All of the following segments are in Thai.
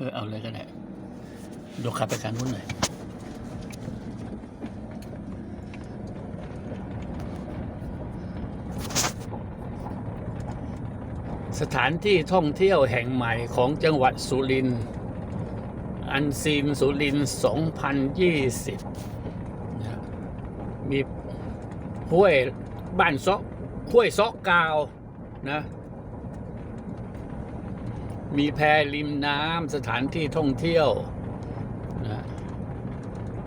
ออเอาเลยก็ได้ยกขับไปการนู้นหน่อยสถานที่ท่องเที่ยวแห่งใหม่ของจังหวัดสุรินทร์อันซีนสุรินทร์2020นะมีห้วยบ้านซาะห้วยซาะกาวนะ มีแพริมน้ำสถานที่ท่องเที่ยวนะ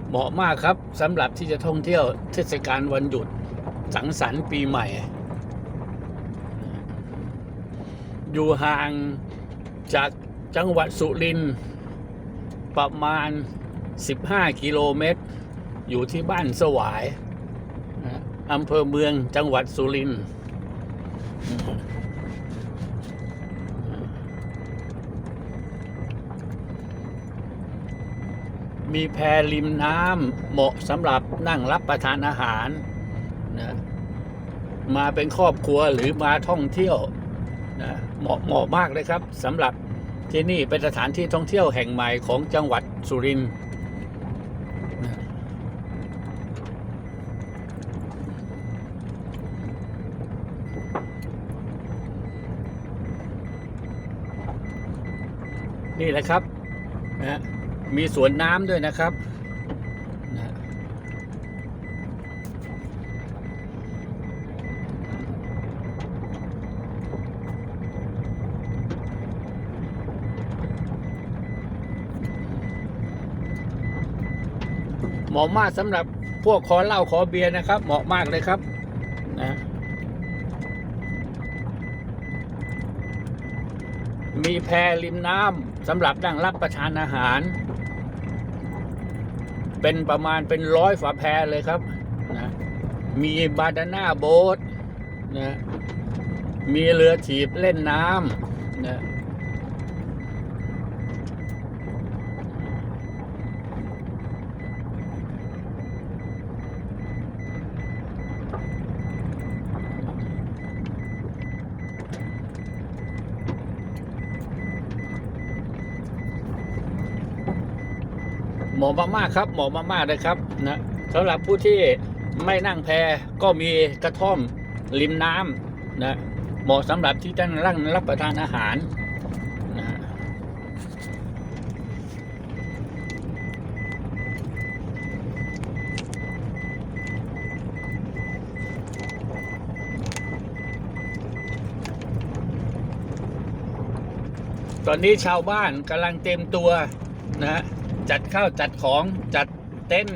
เหมาะมากครับสำหรับที่จะท่องเที่ยวเทศกาลวันหยุดสังสรรค์ปีใหม่ อยู่ห่างจากจังหวัดสุรินทร์ประมาณ 15 กิโลเมตร อยู่ที่บ้านสวายอำเภอเมืองจังหวัดสุรินทร์ มีแพริมน้ำเหมาะสำหรับนั่งรับประทานอาหารนะมาเป็นครอบครัวหรือมาท่องเที่ยวนะเหมาะเหมาะมากเลยครับสำหรับที่นี่เป็นสถานที่ท่องเที่ยวแห่งใหม่ของจังหวัดสุรินทร์นะนี่แหละครับนะ มีสวนน้ำด้วยนะครับเหมาะมากสำหรับพวกขอเหล้าขอเบียร์นะครับ เหมาะมากเลยครับนะมีแพริมน้ำสำหรับนั่งรับประทานอาหาร เป็นประมาณเป็นร้อยฝาแพรเลยครับนะมีบาดาน่าโบ๊ทนะมีเรือถีบเล่นน้ำนะ มาะมากๆครับเหมาะมากๆเลยครับนะสำหรับผู้ที่ไม่นั่งแพก็มีกระท่อมริมน้ำนะเหมาะสำหรับที่จะนั่งรับประทานอาหารนะตอนนี้ชาวบ้านกำลังเต็มตัวนะฮะ จัดข้าวจัดของจัดเต็น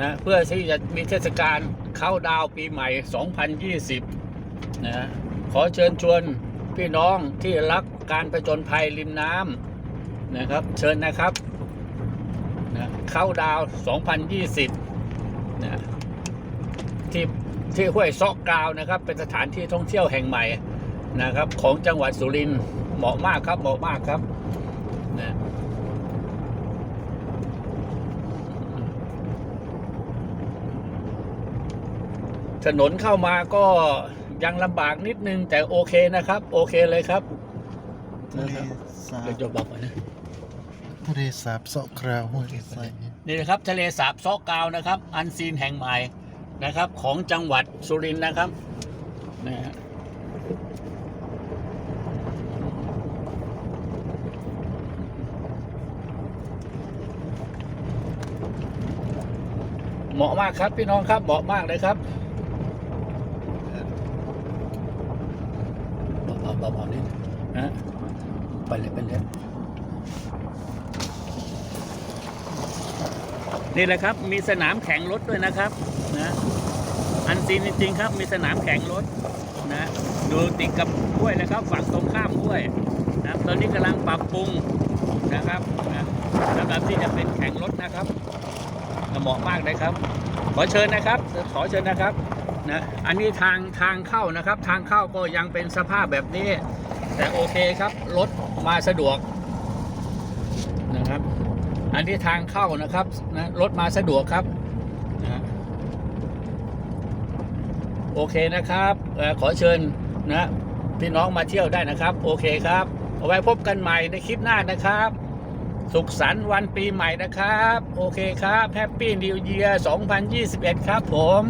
นะเพื่อที่จะมีเทศกาลเข้าดาวปีใหม่ 2020 นะฮะขอเชิญชวนพี่น้องที่รักการประจนภัยริมน้ำนะครับ เชิญนะครับนะเข้าดาว 2020 นะที่ที่ห้วยซอกกาวนะครับ เป็นสถานที่ท่องเที่ยวแห่งใหม่นะครับ ของจังหวัดสุรินทร์เหมาะมากครับเหมาะมากครับนะ ถนนเข้ามาก็ยังลำบากนิดนึง แต่โอเคนะครับ โอเคเลยครับทะเลสาเดี๋ยวบจะบอกก่อนนะ ทะเลสาบเสาะคราวห้วยไซนี่นะครับทะเลสาบซอกกาวนะครับ อันซีนแห่งใหม่นะครับ ของจังหวัดสุรินทร์นะครับนะฮะเหมาะมากครับพี่น้องครับเหมาะมากเลยครับ เบาๆเบาๆนิดนะไปเลยไปเลยนี่แหละครับ มีสนามแข่งรถด้วยนะครับนะอันซีนจริง ๆ ครับ มีสนามแข่งรถนะดูติดกับห้วยนะครับ ฝั่งตรงข้ามห้วยนะตอนนี้กำลังปรับปรุงนะครับนะสำหรับที่จะเป็นแข่งรถนะครับเหมาะมากเลยครับ ขอเชิญนะครับ ขอเชิญนะครับ นะอันนี้ทางทางเข้านะครับ ทางเข้าก็ยังเป็นสภาพแบบนี้ แต่โอเคครับรถมาสะดวกนะครับ อันที่ทางเข้านะครับนะรถมาสะดวกครับนะโอเคนะครับอขอเชิญนะพี่น้องมาเที่ยวได้นะครับ โอเคครับเอาไว้พบกันใหม่ในคลิปหน้านะครับ สุขสันต์วันปีใหม่นะครับ โอเคครับแฮปปี้นิวเยียร์2021 ครับผม